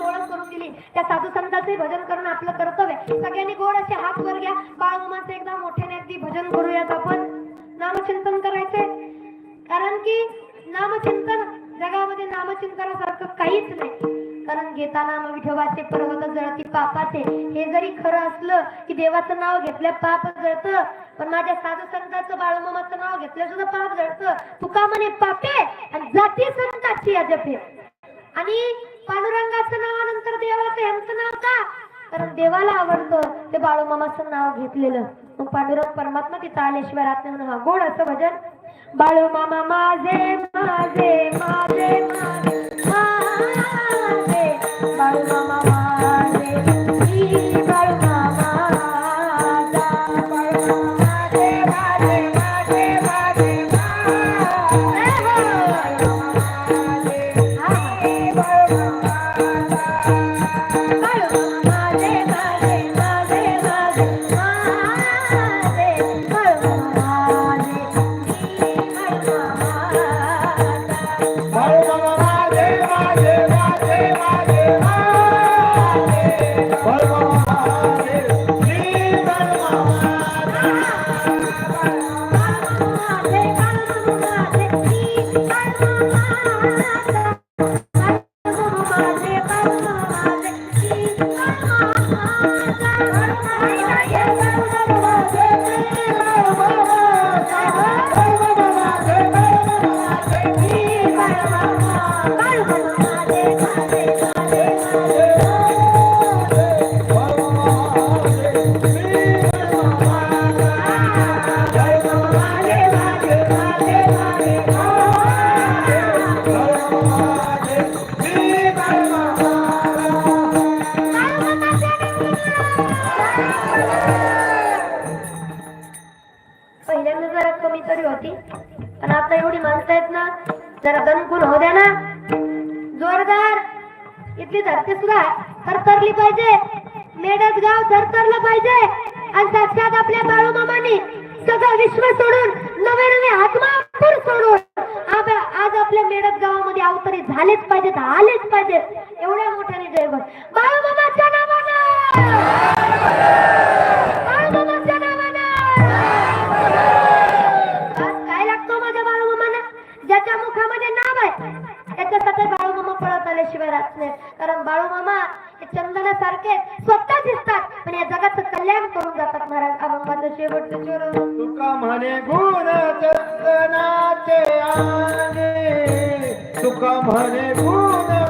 ओळख करून दिली त्या साधू भजन करणं आपलं कर्तव्य आहे. सगळ्यांनी गोड असे हात वर घ्या बाळूमाचं एकदा मोठ्याने अगदी भजन करूयात आपण नामचिंतन करायचंय की नामचिंतन जगामध्ये नामचिंतनासारखं काहीच नाही. कारण घेता नाम विठोबाचे पर्वत जळती पापाचे. हे जरी खरं असलं की देवाचं नाव घेतल्या पाप जळत. पण माझ्या साधू संतांचं बाळूमामाचं नाव घेतल्या सुद्धा पाप जळत. तुका म्हणे पापे आणि जाती संताची अजपे आणि पांडुरंगाचं नावानंतर देवाचं ह्यांचं नाव का? कारण देवाला आवडतं ते बाळूमामाचं नाव घेतलेलं. मग पांडुरंग परमात्मा तिथं आलेश्वरात हा गोड असं भजन बाळू मामा माझे माझे माझे माझे माझे. बाळू मामा एवढी माणसं आहेत ना? जरा दणकून हो द्या ना. जोरदार. इथली धरती सुद्धा थरथरली पाहिजे. मेडच गाव थरथरलं पाहिजे. आणि साक्षात आपल्या बाळूमामाने सगळं विश्व सोडून नवे नवे आत्मापूर सोडून आज आज आपल्या मेडत गावामध्ये अवतरित झालेच पाहिजेत आलेच पाहिजेत एवढ्या मोठ्याने जय बाळू बाळूमामाच्या नावानं! सारखे स्वतः दिसतात. पण या जगाचं कल्याण करून जातात महाराज. अभंगाचं शेवटचं चोर तुका म्हणे गुण चंदनाचे आणे. तुका म्हणे गुण